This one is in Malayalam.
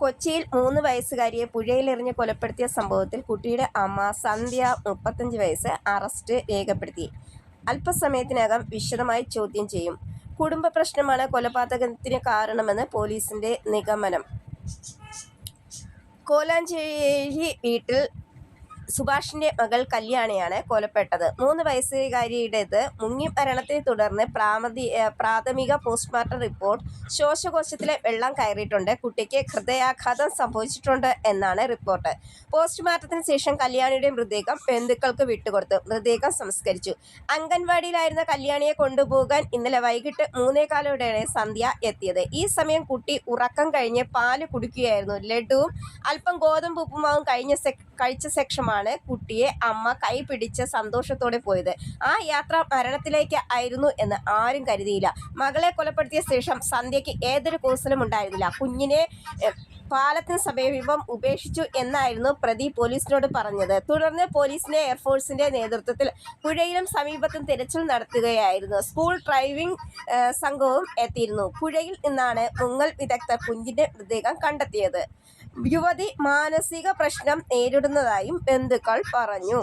കൊച്ചിയിൽ മൂന്ന് വയസ്സുകാരിയെ പുഴയിലെറിഞ്ഞ് കൊലപ്പെടുത്തിയ സംഭവത്തിൽ കുട്ടിയുടെ അമ്മ സന്ധ്യ മുപ്പത്തഞ്ച് വയസ്സ് അറസ്റ്റ് രേഖപ്പെടുത്തി. അല്പസമയത്തിനകം വിശദമായി ചോദ്യം ചെയ്യും. കുടുംബ പ്രശ്നമാണ് കൊലപാതകത്തിന് കാരണമെന്ന് പോലീസിന്റെ നിഗമനം. കോലാഞ്ചേരി വീട്ടിൽ സുഭാഷിന്റെ മകൾ കല്യാണിയാണ് കൊലപ്പെട്ടത്. മൂന്ന് വയസ്സുകാരിയുടേത് മുങ്ങി മരണത്തെ തുടർന്ന് പ്രാമതി പ്രാഥമിക പോസ്റ്റ്മോർട്ടം റിപ്പോർട്ട് ശ്വാസകോശത്തിലെ വെള്ളം കയറിയിട്ടുണ്ട്. കുട്ടിക്ക് ഹൃദയാഘാതം സംഭവിച്ചിട്ടുണ്ട് എന്നാണ് റിപ്പോർട്ട്. പോസ്റ്റ്മോർട്ടത്തിന് ശേഷം കല്യാണിയുടെ മൃതദേഹം ബന്ധുക്കൾക്ക് വിട്ടുകൊടുത്തു. മൃതദേഹം സംസ്കരിച്ചു. അംഗൻവാടിയിലായിരുന്ന കല്യാണിയെ കൊണ്ടുപോകാൻ ഇന്നലെ വൈകിട്ട് മൂന്നേകാലോടെയാണ് സന്ധ്യ എത്തിയത്. ഈ സമയം കുട്ടി ഉറക്കം കഴിഞ്ഞ് പാൽ കുടിക്കുകയായിരുന്നു. ലഡുവും അല്പം ഗോതമ്പ് ഉപ്പുമാവും കഴിഞ്ഞ കഴിച്ച ശേഷമാണ് കുട്ടിയെ അമ്മ കൈ പിടിച്ച് സന്തോഷത്തോടെ പോയത്. ആ യാത്ര മരണത്തിലേക്ക് ആയിരുന്നു എന്ന് ആരും കരുതിയില്ല. മകളെ കൊലപ്പെടുത്തിയ ശേഷം സന്ധ്യയ്ക്ക് ഏതൊരു കോഴ്സിലും ഉണ്ടായിരുന്നില്ല. കുഞ്ഞിനെ പാലത്തിന് സമീപം ഉപേക്ഷിച്ചു എന്നായിരുന്നു പ്രതി പോലീസിനോട് പറഞ്ഞത്. തുടർന്ന് പോലീസിന്റെ എയർഫോഴ്സിന്റെ നേതൃത്വത്തിൽ പുഴയിലും സമീപത്തും തിരച്ചിൽ നടത്തുകയായിരുന്നു. സ്കൂൾ ഡ്രൈവിംഗ് സംഘവും എത്തിയിരുന്നു. പുഴയിൽ നിന്നാണ് മുങ്ങൽ വിദഗ്ധർ കുഞ്ഞിന്റെ മൃതദേഹം കണ്ടെത്തിയത്. യുവതി മാനസിക പ്രശ്നം നേരിടുന്നതായും ബന്ധുക്കൾ പറഞ്ഞു.